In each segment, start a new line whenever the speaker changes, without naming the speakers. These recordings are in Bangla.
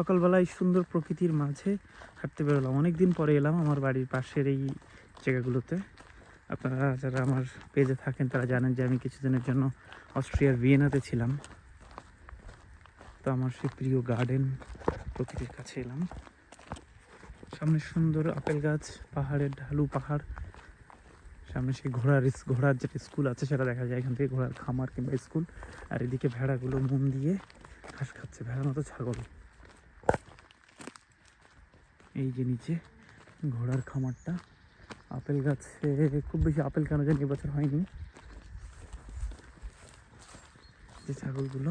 সকালবেলায় সুন্দর প্রকৃতির মাঝে হাঁটতে বেরোলাম। অনেক দিন পরে এলাম আমার বাড়ির পাশের এই জায়গাগুলোতে। আপনারা যারা আমার পেজে থাকেন, তারা জানেন যে আমি কিছুদিনের জন্য অস্ট্রিয়ার ভিয়েনাতে ছিলাম। তো আমার সেই প্রিয় গার্ডেন প্রকৃতির কাছে এলাম। সামনে সুন্দর আপেল গাছ, পাহাড়ের ঢালু পাহাড়। সামনে সেই ঘোড়ার ঘোড়ার যেটা স্কুল আছে, সেটা দেখা যায় এখান থেকে, ঘোড়ার খামার কিংবা স্কুল। আর এদিকে ভেড়াগুলো মন দিয়ে ঘাস খাচ্ছে, ভেড়ার মতো ছাগল। এই যে নিচে ঘোড়ার খামারটা। আপেল গাছে খুব বেশি আপেল কেন জানি এবছর হয়নি। যে ছাগলগুলো।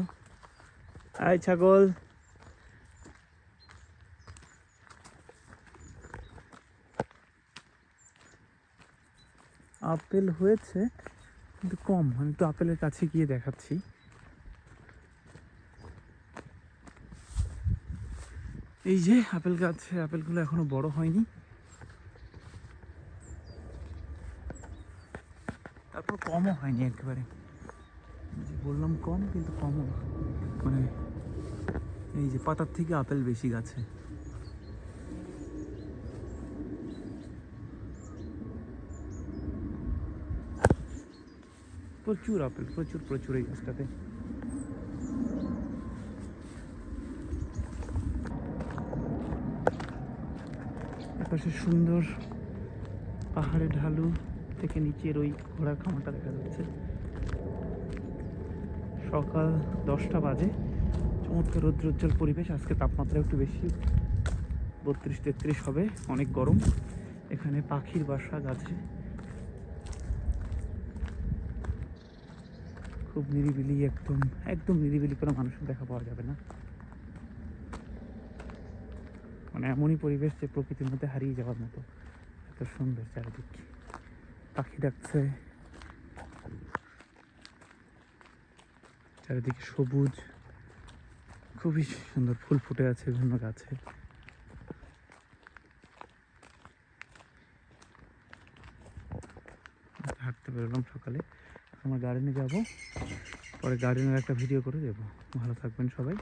আয় ছাগল। আপেল হয়েছে, কিন্তু কম। আমি তো আপেলের কাছে গিয়ে দেখাচ্ছি। এই যে আপেল গাছে আপেলগুলো এখনও বড় হয়নি। তারপর কমও হয়নি একেবারে। বললাম কম, কিন্তু কমও মানে এই যে পাতার থেকে আপেল বেশি গাছে। প্রচুর আপেল, প্রচুর প্রচুর এই গাছটাতে। আকাশে সুন্দর পাহাড়ে ঢালু থেকে নিচের ওই ঘোড়ার খামারটা দেখা যাচ্ছে। সকাল দশটা বাজে। চমৎকার রৌদ্রোজ্জ্বল পরিবেশ। আজকে তাপমাত্রা একটু বেশি। বত্রিশ তেত্রিশ হবে। অনেক গরম। এখানে পাখির বাসা, গাছে। খুব নিরিবিলি, একদম একদম নিরিবিলি কোনো মানুষের দেখা পাওয়া যাবে না। মানে এমনই পরিবেশ যে প্রকৃতির মধ্যে হারিয়ে যাওয়ার মতো। এত সুন্দর চারিদিক। পাখি ডাকছে। চারিদিকে সবুজ। খুবই সুন্দর ফুল ফুটে আছে বিভিন্ন গাছে। হাঁটতে বেরোলাম সকালে। আমার গার্ডেনে যাব। পরে গার্ডেনের একটা ভিডিও করে দেবো। ভালো থাকবেন সবাই।